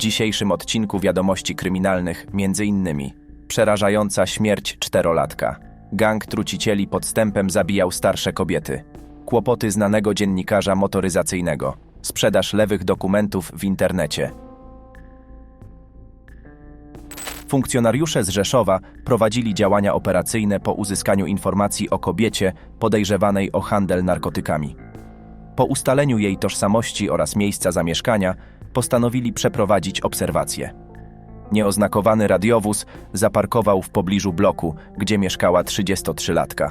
dzisiejszym odcinku wiadomości kryminalnych m.in. przerażająca śmierć czterolatka. Gang trucicieli podstępem zabijał starsze kobiety. Kłopoty znanego dziennikarza motoryzacyjnego. Sprzedaż lewych dokumentów w internecie. Funkcjonariusze z Rzeszowa prowadzili działania operacyjne po uzyskaniu informacji o kobiecie podejrzewanej o handel narkotykami. Po ustaleniu jej tożsamości oraz miejsca zamieszkania postanowili przeprowadzić obserwację. Nieoznakowany radiowóz zaparkował w pobliżu bloku, gdzie mieszkała 33-latka.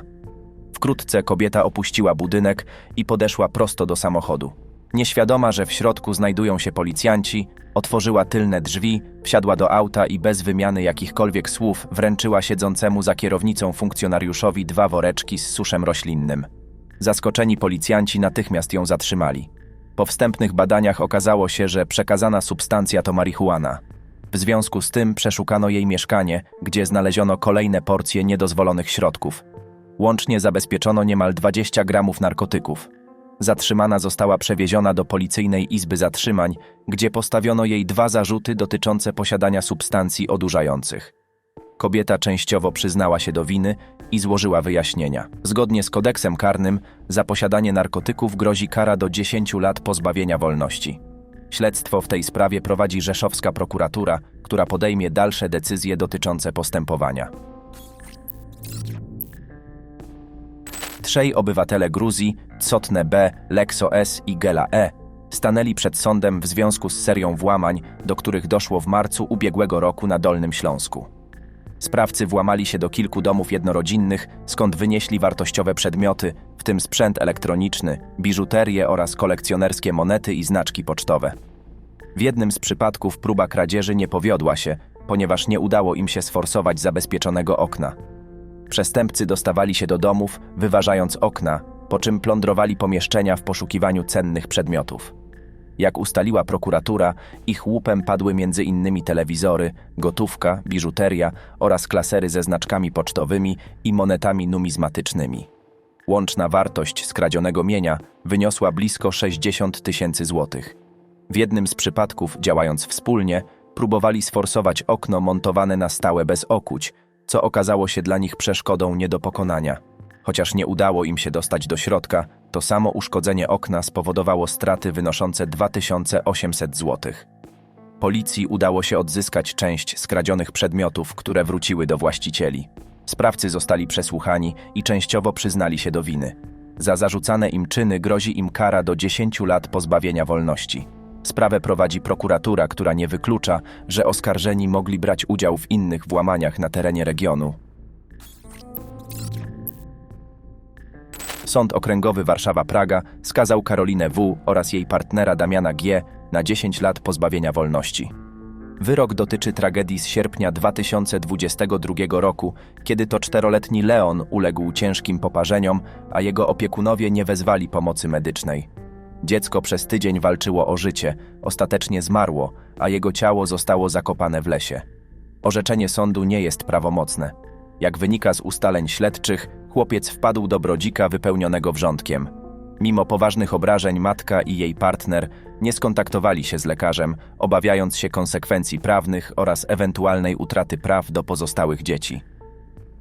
Wkrótce kobieta opuściła budynek i podeszła prosto do samochodu. Nieświadoma, że w środku znajdują się policjanci, otworzyła tylne drzwi, wsiadła do auta i bez wymiany jakichkolwiek słów wręczyła siedzącemu za kierownicą funkcjonariuszowi dwa woreczki z suszem roślinnym. Zaskoczeni policjanci natychmiast ją zatrzymali. Po wstępnych badaniach okazało się, że przekazana substancja to marihuana. W związku z tym przeszukano jej mieszkanie, gdzie znaleziono kolejne porcje niedozwolonych środków. Łącznie zabezpieczono niemal 20 gramów narkotyków. Zatrzymana została przewieziona do policyjnej izby zatrzymań, gdzie postawiono jej dwa zarzuty dotyczące posiadania substancji odurzających. Kobieta częściowo przyznała się do winy i złożyła wyjaśnienia. Zgodnie z kodeksem karnym, za posiadanie narkotyków grozi kara do 10 lat pozbawienia wolności. Śledztwo w tej sprawie prowadzi rzeszowska prokuratura, która podejmie dalsze decyzje dotyczące postępowania. Trzej obywatele Gruzji, Cotne B, Lexo S i Gela E, stanęli przed sądem w związku z serią włamań, do których doszło w marcu ubiegłego roku na Dolnym Śląsku. Sprawcy włamali się do kilku domów jednorodzinnych, skąd wynieśli wartościowe przedmioty, w tym sprzęt elektroniczny, biżuterię oraz kolekcjonerskie monety i znaczki pocztowe. W jednym z przypadków próba kradzieży nie powiodła się, ponieważ nie udało im się sforsować zabezpieczonego okna. Przestępcy dostawali się do domów, wyważając okna, po czym plądrowali pomieszczenia w poszukiwaniu cennych przedmiotów. Jak ustaliła prokuratura, ich łupem padły m.in. telewizory, gotówka, biżuteria oraz klasery ze znaczkami pocztowymi i monetami numizmatycznymi. Łączna wartość skradzionego mienia wyniosła blisko 60 tysięcy złotych. W jednym z przypadków, działając wspólnie, próbowali sforsować okno montowane na stałe bez okuć, co okazało się dla nich przeszkodą nie do pokonania. Chociaż nie udało im się dostać do środka, to samo uszkodzenie okna spowodowało straty wynoszące 2800 zł. Policji udało się odzyskać część skradzionych przedmiotów, które wróciły do właścicieli. Sprawcy zostali przesłuchani i częściowo przyznali się do winy. Za zarzucane im czyny grozi im kara do 10 lat pozbawienia wolności. Sprawę prowadzi prokuratura, która nie wyklucza, że oskarżeni mogli brać udział w innych włamaniach na terenie regionu. Sąd Okręgowy Warszawa-Praga skazał Karolinę W. oraz jej partnera Damiana G. na 10 lat pozbawienia wolności. Wyrok dotyczy tragedii z sierpnia 2022 roku, kiedy to czteroletni Leon uległ ciężkim poparzeniom, a jego opiekunowie nie wezwali pomocy medycznej. Dziecko przez tydzień walczyło o życie, ostatecznie zmarło, a jego ciało zostało zakopane w lesie. Orzeczenie sądu nie jest prawomocne. Jak wynika z ustaleń śledczych, chłopiec wpadł do brodzika wypełnionego wrzątkiem. Mimo poważnych obrażeń matka i jej partner nie skontaktowali się z lekarzem, obawiając się konsekwencji prawnych oraz ewentualnej utraty praw do pozostałych dzieci.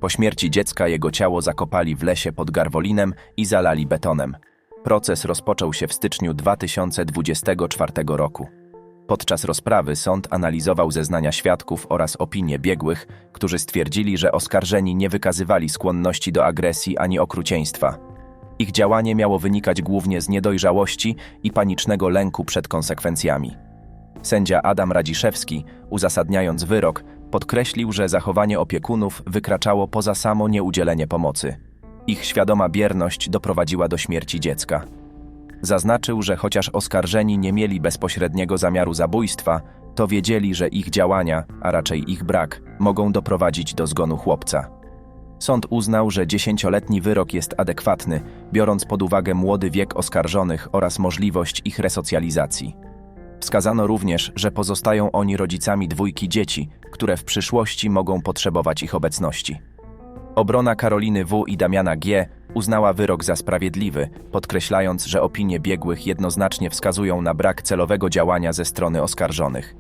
Po śmierci dziecka jego ciało zakopali w lesie pod Garwolinem i zalali betonem. Proces rozpoczął się w styczniu 2024 roku. Podczas rozprawy sąd analizował zeznania świadków oraz opinie biegłych, którzy stwierdzili, że oskarżeni nie wykazywali skłonności do agresji ani okrucieństwa. Ich działanie miało wynikać głównie z niedojrzałości i panicznego lęku przed konsekwencjami. Sędzia Adam Radziszewski, uzasadniając wyrok, podkreślił, że zachowanie opiekunów wykraczało poza samo nieudzielenie pomocy. Ich świadoma bierność doprowadziła do śmierci dziecka. Zaznaczył, że chociaż oskarżeni nie mieli bezpośredniego zamiaru zabójstwa, to wiedzieli, że ich działania, a raczej ich brak, mogą doprowadzić do zgonu chłopca. Sąd uznał, że dziesięcioletni wyrok jest adekwatny, biorąc pod uwagę młody wiek oskarżonych oraz możliwość ich resocjalizacji. Wskazano również, że pozostają oni rodzicami dwójki dzieci, które w przyszłości mogą potrzebować ich obecności. Obrona Karoliny W. i Damiana G. uznała wyrok za sprawiedliwy, podkreślając, że opinie biegłych jednoznacznie wskazują na brak celowego działania ze strony oskarżonych.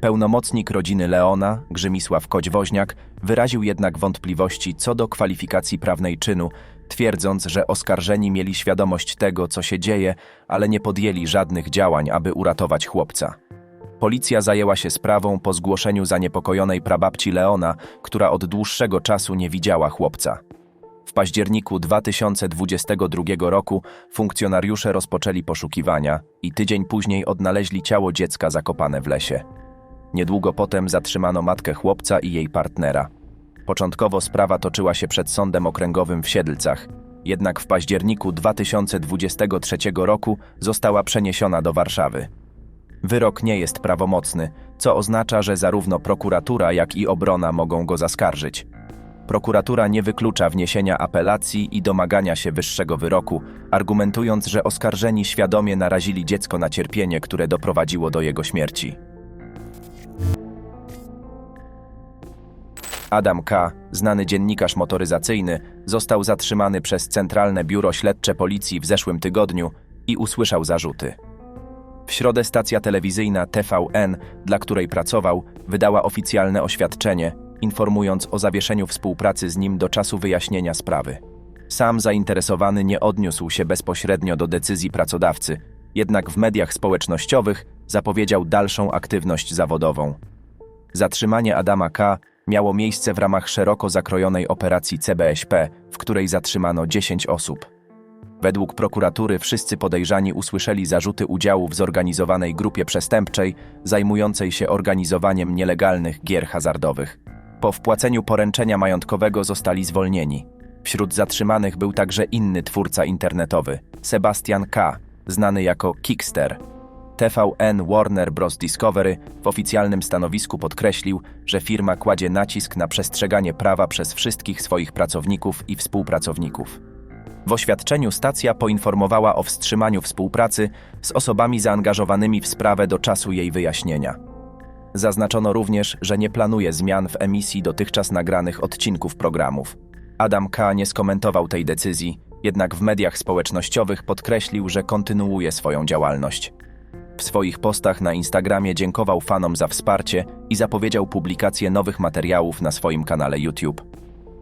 Pełnomocnik rodziny Leona, Grzymisław Koć-Woźniak, wyraził jednak wątpliwości co do kwalifikacji prawnej czynu, twierdząc, że oskarżeni mieli świadomość tego, co się dzieje, ale nie podjęli żadnych działań, aby uratować chłopca. Policja zajęła się sprawą po zgłoszeniu zaniepokojonej prababci Leona, która od dłuższego czasu nie widziała chłopca. W październiku 2022 roku funkcjonariusze rozpoczęli poszukiwania i tydzień później odnaleźli ciało dziecka zakopane w lesie. Niedługo potem zatrzymano matkę chłopca i jej partnera. Początkowo sprawa toczyła się przed sądem okręgowym w Siedlcach, jednak w październiku 2023 roku została przeniesiona do Warszawy. Wyrok nie jest prawomocny, co oznacza, że zarówno prokuratura, jak i obrona mogą go zaskarżyć. Prokuratura nie wyklucza wniesienia apelacji i domagania się wyższego wyroku, argumentując, że oskarżeni świadomie narazili dziecko na cierpienie, które doprowadziło do jego śmierci. Adam K., znany dziennikarz motoryzacyjny, został zatrzymany przez Centralne Biuro Śledcze Policji w zeszłym tygodniu i usłyszał zarzuty. W środę stacja telewizyjna TVN, dla której pracował, wydała oficjalne oświadczenie, informując o zawieszeniu współpracy z nim do czasu wyjaśnienia sprawy. Sam zainteresowany nie odniósł się bezpośrednio do decyzji pracodawcy, jednak w mediach społecznościowych zapowiedział dalszą aktywność zawodową. Zatrzymanie Adama K. miało miejsce w ramach szeroko zakrojonej operacji CBŚP, w której zatrzymano 10 osób. Według prokuratury wszyscy podejrzani usłyszeli zarzuty udziału w zorganizowanej grupie przestępczej zajmującej się organizowaniem nielegalnych gier hazardowych. Po wpłaceniu poręczenia majątkowego zostali zwolnieni. Wśród zatrzymanych był także inny twórca internetowy, Sebastian K., znany jako Kickster. TVN Warner Bros. Discovery w oficjalnym stanowisku podkreślił, że firma kładzie nacisk na przestrzeganie prawa przez wszystkich swoich pracowników i współpracowników. W oświadczeniu stacja poinformowała o wstrzymaniu współpracy z osobami zaangażowanymi w sprawę do czasu jej wyjaśnienia. Zaznaczono również, że nie planuje zmian w emisji dotychczas nagranych odcinków programów. Adam K. nie skomentował tej decyzji, jednak w mediach społecznościowych podkreślił, że kontynuuje swoją działalność. W swoich postach na Instagramie dziękował fanom za wsparcie i zapowiedział publikację nowych materiałów na swoim kanale YouTube.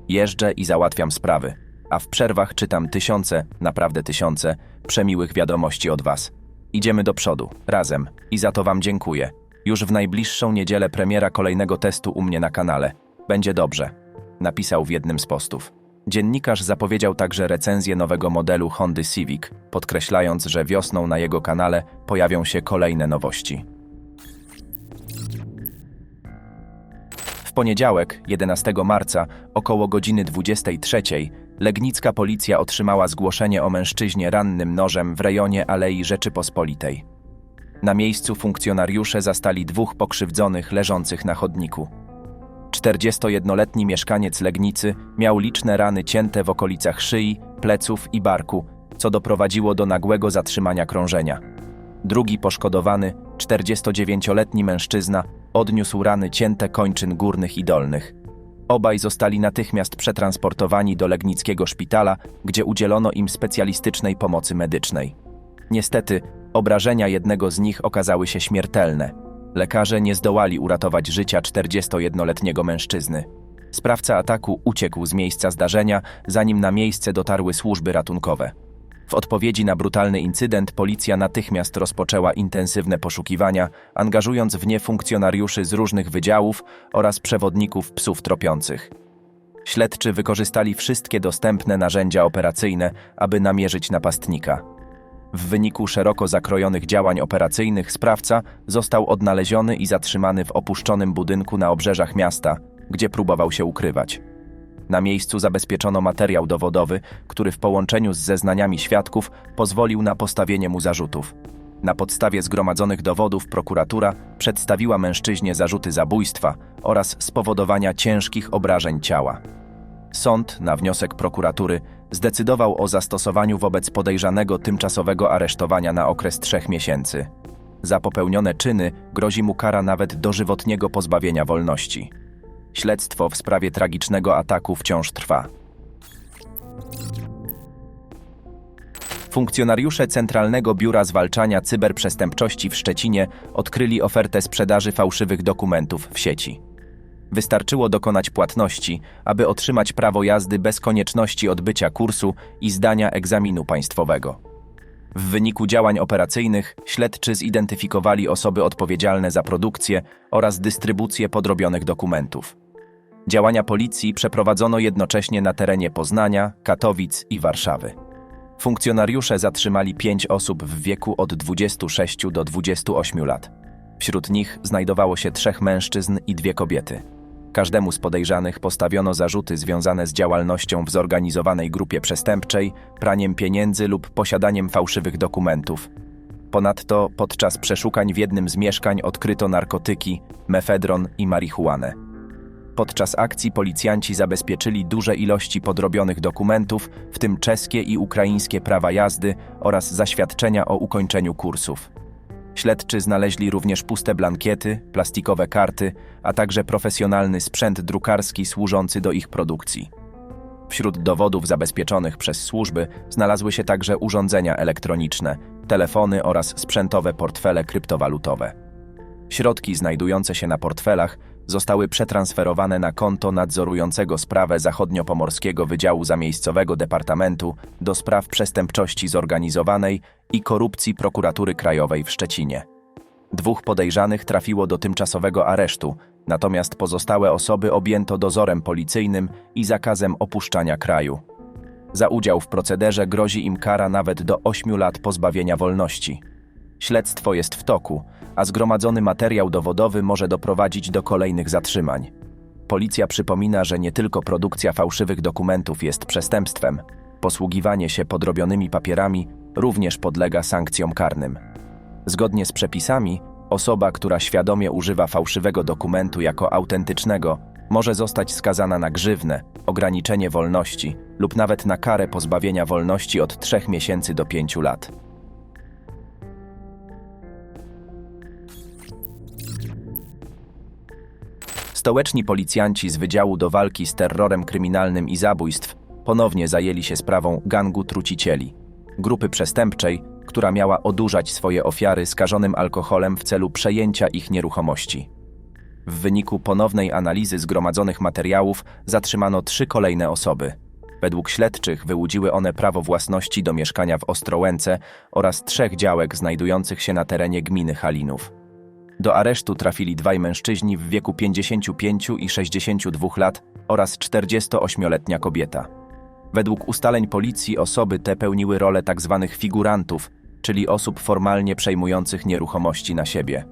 Jeżdżę i załatwiam sprawy, a w przerwach czytam tysiące, naprawdę tysiące, przemiłych wiadomości od Was. Idziemy do przodu, razem, i za to Wam dziękuję. Już w najbliższą niedzielę premiera kolejnego testu u mnie na kanale. Będzie dobrze, napisał w jednym z postów. Dziennikarz zapowiedział także recenzję nowego modelu Hondy Civic, podkreślając, że wiosną na jego kanale pojawią się kolejne nowości. W poniedziałek, 11 marca, około godziny 23, legnicka policja otrzymała zgłoszenie o mężczyźnie rannym nożem w rejonie Alei Rzeczypospolitej. Na miejscu funkcjonariusze zastali dwóch pokrzywdzonych leżących na chodniku. 41-letni mieszkaniec Legnicy miał liczne rany cięte w okolicach szyi, pleców i barku, co doprowadziło do nagłego zatrzymania krążenia. Drugi poszkodowany, 49-letni mężczyzna, odniósł rany cięte kończyn górnych i dolnych. Obaj zostali natychmiast przetransportowani do Legnickiego szpitala, gdzie udzielono im specjalistycznej pomocy medycznej. Niestety, obrażenia jednego z nich okazały się śmiertelne. Lekarze nie zdołali uratować życia 41-letniego mężczyzny. Sprawca ataku uciekł z miejsca zdarzenia, zanim na miejsce dotarły służby ratunkowe. W odpowiedzi na brutalny incydent policja natychmiast rozpoczęła intensywne poszukiwania, angażując w nie funkcjonariuszy z różnych wydziałów oraz przewodników psów tropiących. Śledczy wykorzystali wszystkie dostępne narzędzia operacyjne, aby namierzyć napastnika. W wyniku szeroko zakrojonych działań operacyjnych sprawca został odnaleziony i zatrzymany w opuszczonym budynku na obrzeżach miasta, gdzie próbował się ukrywać. Na miejscu zabezpieczono materiał dowodowy, który w połączeniu z zeznaniami świadków pozwolił na postawienie mu zarzutów. Na podstawie zgromadzonych dowodów prokuratura przedstawiła mężczyźnie zarzuty zabójstwa oraz spowodowania ciężkich obrażeń ciała. Sąd, na wniosek prokuratury, zdecydował o zastosowaniu wobec podejrzanego tymczasowego aresztowania na okres trzech miesięcy. Za popełnione czyny grozi mu kara nawet dożywotniego pozbawienia wolności. Śledztwo w sprawie tragicznego ataku wciąż trwa. Funkcjonariusze Centralnego Biura Zwalczania Cyberprzestępczości w Szczecinie odkryli ofertę sprzedaży fałszywych dokumentów w sieci. Wystarczyło dokonać płatności, aby otrzymać prawo jazdy bez konieczności odbycia kursu i zdania egzaminu państwowego. W wyniku działań operacyjnych śledczy zidentyfikowali osoby odpowiedzialne za produkcję oraz dystrybucję podrobionych dokumentów. Działania policji przeprowadzono jednocześnie na terenie Poznania, Katowic i Warszawy. Funkcjonariusze zatrzymali pięć osób w wieku od 26 do 28 lat. Wśród nich znajdowało się trzech mężczyzn i dwie kobiety. Każdemu z podejrzanych postawiono zarzuty związane z działalnością w zorganizowanej grupie przestępczej, praniem pieniędzy lub posiadaniem fałszywych dokumentów. Ponadto podczas przeszukań w jednym z mieszkań odkryto narkotyki, mefedron i marihuanę. Podczas akcji policjanci zabezpieczyli duże ilości podrobionych dokumentów, w tym czeskie i ukraińskie prawa jazdy oraz zaświadczenia o ukończeniu kursów. Śledczy znaleźli również puste blankiety, plastikowe karty, a także profesjonalny sprzęt drukarski służący do ich produkcji. Wśród dowodów zabezpieczonych przez służby znalazły się także urządzenia elektroniczne, telefony oraz sprzętowe portfele kryptowalutowe. Środki znajdujące się na portfelach zostały przetransferowane na konto nadzorującego sprawę Zachodniopomorskiego Wydziału Zamiejscowego Departamentu do Spraw Przestępczości Zorganizowanej i Korupcji Prokuratury Krajowej w Szczecinie. Dwóch podejrzanych trafiło do tymczasowego aresztu, natomiast pozostałe osoby objęto dozorem policyjnym i zakazem opuszczania kraju. Za udział w procederze grozi im kara nawet do 8 lat pozbawienia wolności. Śledztwo jest w toku, a zgromadzony materiał dowodowy może doprowadzić do kolejnych zatrzymań. Policja przypomina, że nie tylko produkcja fałszywych dokumentów jest przestępstwem, posługiwanie się podrobionymi papierami również podlega sankcjom karnym. Zgodnie z przepisami, osoba, która świadomie używa fałszywego dokumentu jako autentycznego, może zostać skazana na grzywnę, ograniczenie wolności lub nawet na karę pozbawienia wolności od 3 miesięcy do 5 lat. Stołeczni policjanci z Wydziału do Walki z Terrorem Kryminalnym i Zabójstw ponownie zajęli się sprawą gangu trucicieli, grupy przestępczej, która miała odurzać swoje ofiary skażonym alkoholem w celu przejęcia ich nieruchomości. W wyniku ponownej analizy zgromadzonych materiałów zatrzymano trzy kolejne osoby. Według śledczych wyłudziły one prawo własności do mieszkania w Ostrołęce oraz trzech działek znajdujących się na terenie gminy Halinów. Do aresztu trafili dwaj mężczyźni w wieku 55 i 62 lat oraz 48-letnia kobieta. Według ustaleń policji osoby te pełniły rolę tzw. figurantów, czyli osób formalnie przejmujących nieruchomości na siebie.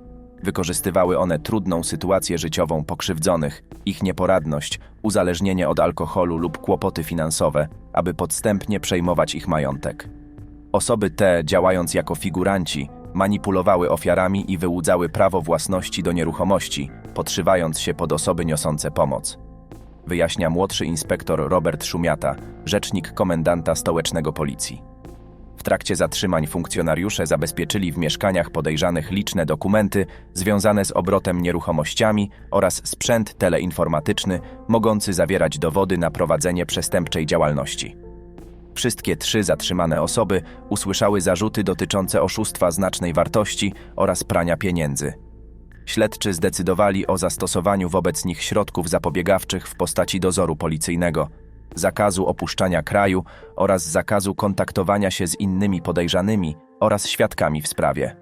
Wykorzystywały one trudną sytuację życiową pokrzywdzonych, ich nieporadność, uzależnienie od alkoholu lub kłopoty finansowe, aby podstępnie przejmować ich majątek. Osoby te, działając jako figuranci, manipulowały ofiarami i wyłudzały prawo własności do nieruchomości, podszywając się pod osoby niosące pomoc. Wyjaśnia młodszy inspektor Robert Szumiata, rzecznik komendanta stołecznego policji. W trakcie zatrzymań funkcjonariusze zabezpieczyli w mieszkaniach podejrzanych liczne dokumenty związane z obrotem nieruchomościami oraz sprzęt teleinformatyczny mogący zawierać dowody na prowadzenie przestępczej działalności. Wszystkie trzy zatrzymane osoby usłyszały zarzuty dotyczące oszustwa znacznej wartości oraz prania pieniędzy. Śledczy zdecydowali o zastosowaniu wobec nich środków zapobiegawczych w postaci dozoru policyjnego, zakazu opuszczania kraju oraz zakazu kontaktowania się z innymi podejrzanymi oraz świadkami w sprawie.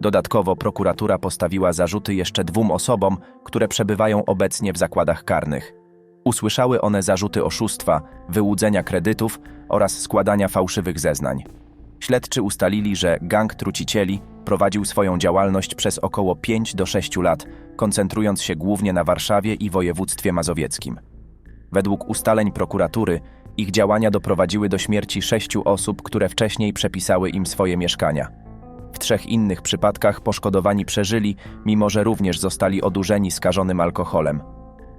Dodatkowo prokuratura postawiła zarzuty jeszcze dwóm osobom, które przebywają obecnie w zakładach karnych. Usłyszały one zarzuty oszustwa, wyłudzenia kredytów oraz składania fałszywych zeznań. Śledczy ustalili, że gang trucicieli prowadził swoją działalność przez około 5 do 6 lat, koncentrując się głównie na Warszawie i województwie mazowieckim. Według ustaleń prokuratury, ich działania doprowadziły do śmierci sześciu osób, które wcześniej przepisały im swoje mieszkania. W trzech innych przypadkach poszkodowani przeżyli, mimo że również zostali odurzeni skażonym alkoholem.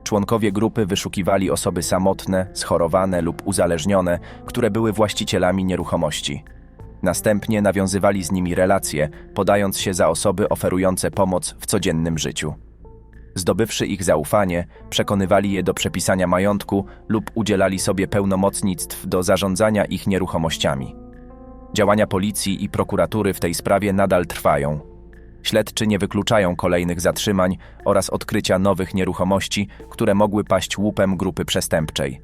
Członkowie grupy wyszukiwali osoby samotne, schorowane lub uzależnione, które były właścicielami nieruchomości. Następnie nawiązywali z nimi relacje, podając się za osoby oferujące pomoc w codziennym życiu. Zdobywszy ich zaufanie, przekonywali je do przepisania majątku lub udzielali sobie pełnomocnictw do zarządzania ich nieruchomościami. Działania policji i prokuratury w tej sprawie nadal trwają. Śledczy nie wykluczają kolejnych zatrzymań oraz odkrycia nowych nieruchomości, które mogły paść łupem grupy przestępczej.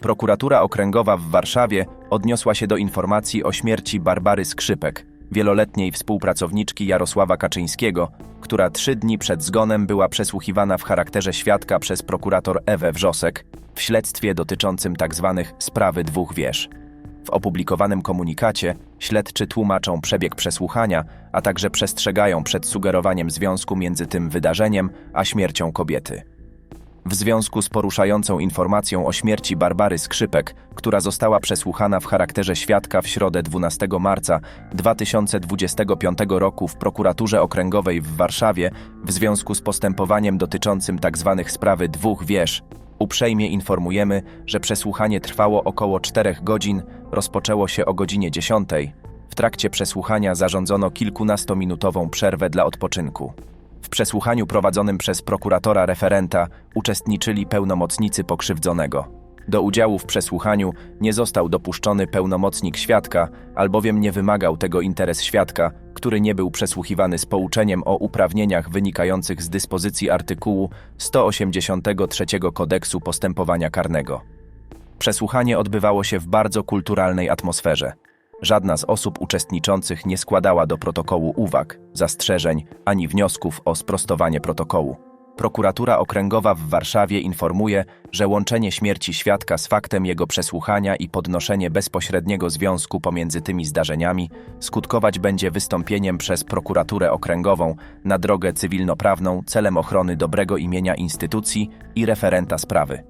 Prokuratura Okręgowa w Warszawie odniosła się do informacji o śmierci Barbary Skrzypek, wieloletniej współpracowniczki Jarosława Kaczyńskiego, która trzy dni przed zgonem była przesłuchiwana w charakterze świadka przez prokurator Ewę Wrzosek w śledztwie dotyczącym tzw. sprawy dwóch wież. W opublikowanym komunikacie śledczy tłumaczą przebieg przesłuchania, a także przestrzegają przed sugerowaniem związku między tym wydarzeniem a śmiercią kobiety w związku z poruszającą informacją o śmierci Barbary Skrzypek, która została przesłuchana w charakterze świadka w środę 12 marca 2025 roku w prokuraturze okręgowej w Warszawie w związku z postępowaniem dotyczącym tzw. sprawy dwóch wież. Uprzejmie informujemy, że przesłuchanie trwało około 4 godzin, rozpoczęło się o godzinie 10. W trakcie przesłuchania zarządzono kilkunastominutową przerwę dla odpoczynku. W przesłuchaniu prowadzonym przez prokuratora referenta uczestniczyli pełnomocnicy pokrzywdzonego. Do udziału w przesłuchaniu nie został dopuszczony pełnomocnik świadka, albowiem nie wymagał tego interes świadka, który nie był przesłuchiwany z pouczeniem o uprawnieniach wynikających z dyspozycji artykułu 183 Kodeksu Postępowania Karnego. Przesłuchanie odbywało się w bardzo kulturalnej atmosferze. Żadna z osób uczestniczących nie składała do protokołu uwag, zastrzeżeń ani wniosków o sprostowanie protokołu. Prokuratura Okręgowa w Warszawie informuje, że łączenie śmierci świadka z faktem jego przesłuchania i podnoszenie bezpośredniego związku pomiędzy tymi zdarzeniami skutkować będzie wystąpieniem przez prokuraturę okręgową na drogę cywilnoprawną celem ochrony dobrego imienia instytucji i referenta sprawy.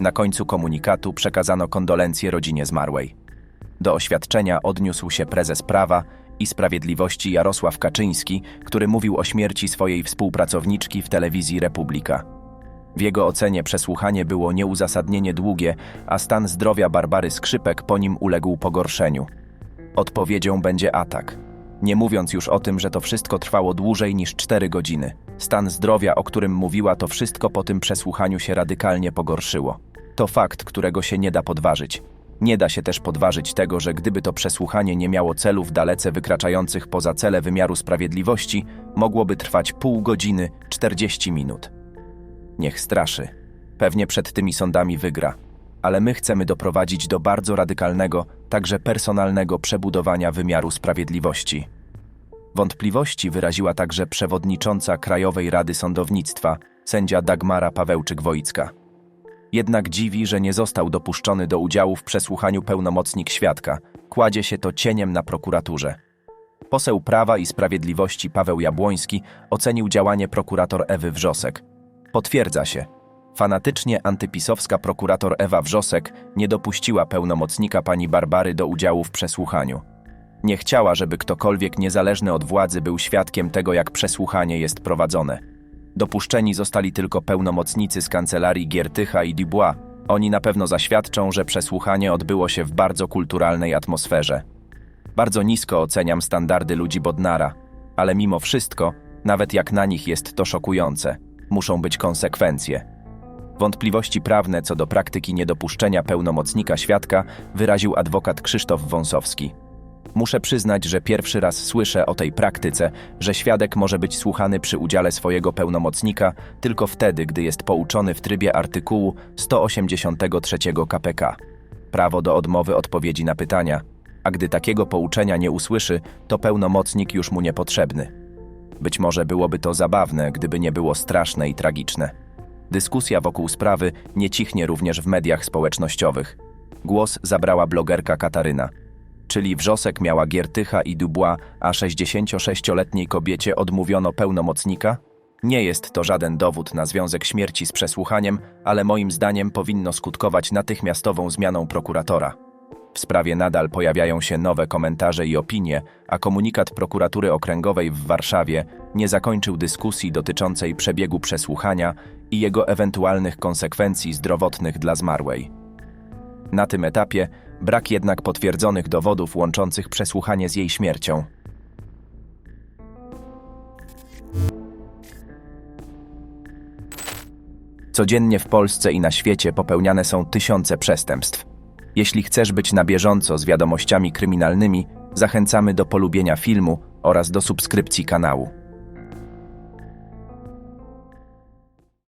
Na końcu komunikatu przekazano kondolencje rodzinie zmarłej. Do oświadczenia odniósł się prezes Prawa i Sprawiedliwości Jarosław Kaczyński, który mówił o śmierci swojej współpracowniczki w telewizji Republika. W jego ocenie przesłuchanie było nieuzasadnienie długie, a stan zdrowia Barbary Skrzypek po nim uległ pogorszeniu. Odpowiedzią będzie atak. Nie mówiąc już o tym, że to wszystko trwało dłużej niż 4 godziny. Stan zdrowia, o którym mówiła, to wszystko po tym przesłuchaniu się radykalnie pogorszyło. To fakt, którego się nie da podważyć. Nie da się też podważyć tego, że gdyby to przesłuchanie nie miało celów dalece wykraczających poza cele wymiaru sprawiedliwości, mogłoby trwać pół godziny, 40 minut. Niech straszy. Pewnie przed tymi sądami wygra. Ale my chcemy doprowadzić do bardzo radykalnego, także personalnego przebudowania wymiaru sprawiedliwości. Wątpliwości wyraziła także przewodnicząca Krajowej Rady Sądownictwa, sędzia Dagmara Pawełczyk-Wojcka. Jednak dziwi, że nie został dopuszczony do udziału w przesłuchaniu pełnomocnik świadka. Kładzie się to cieniem na prokuraturze. Poseł Prawa i Sprawiedliwości Paweł Jabłoński ocenił działanie prokurator Ewy Wrzosek. Potwierdza się. Fanatycznie antypisowska prokurator Ewa Wrzosek nie dopuściła pełnomocnika pani Barbary do udziału w przesłuchaniu. Nie chciała, żeby ktokolwiek niezależny od władzy był świadkiem tego, jak przesłuchanie jest prowadzone. Dopuszczeni zostali tylko pełnomocnicy z kancelarii Giertycha i Dubois. Oni na pewno zaświadczą, że przesłuchanie odbyło się w bardzo kulturalnej atmosferze. Bardzo nisko oceniam standardy ludzi Bodnara, ale mimo wszystko, nawet jak na nich jest to szokujące, muszą być konsekwencje. Wątpliwości prawne co do praktyki niedopuszczenia pełnomocnika świadka wyraził adwokat Krzysztof Wąsowski. Muszę przyznać, że pierwszy raz słyszę o tej praktyce, że świadek może być słuchany przy udziale swojego pełnomocnika tylko wtedy, gdy jest pouczony w trybie artykułu 183 KPK. Prawo do odmowy odpowiedzi na pytania, a gdy takiego pouczenia nie usłyszy, to pełnomocnik już mu niepotrzebny. Być może byłoby to zabawne, gdyby nie było straszne i tragiczne. Dyskusja wokół sprawy nie cichnie również w mediach społecznościowych. Głos zabrała blogerka Kataryna – czyli wrzosek miała Giertycha i Dubois, a 66-letniej kobiecie odmówiono pełnomocnika? Nie jest to żaden dowód na związek śmierci z przesłuchaniem, ale moim zdaniem powinno skutkować natychmiastową zmianą prokuratora. W sprawie nadal pojawiają się nowe komentarze i opinie, a komunikat prokuratury okręgowej w Warszawie nie zakończył dyskusji dotyczącej przebiegu przesłuchania i jego ewentualnych konsekwencji zdrowotnych dla zmarłej. Na tym etapie Brak jednak potwierdzonych dowodów łączących przesłuchanie z jej śmiercią. Codziennie w Polsce i na świecie popełniane są tysiące przestępstw. Jeśli chcesz być na bieżąco z wiadomościami kryminalnymi, zachęcamy do polubienia filmu oraz do subskrypcji kanału.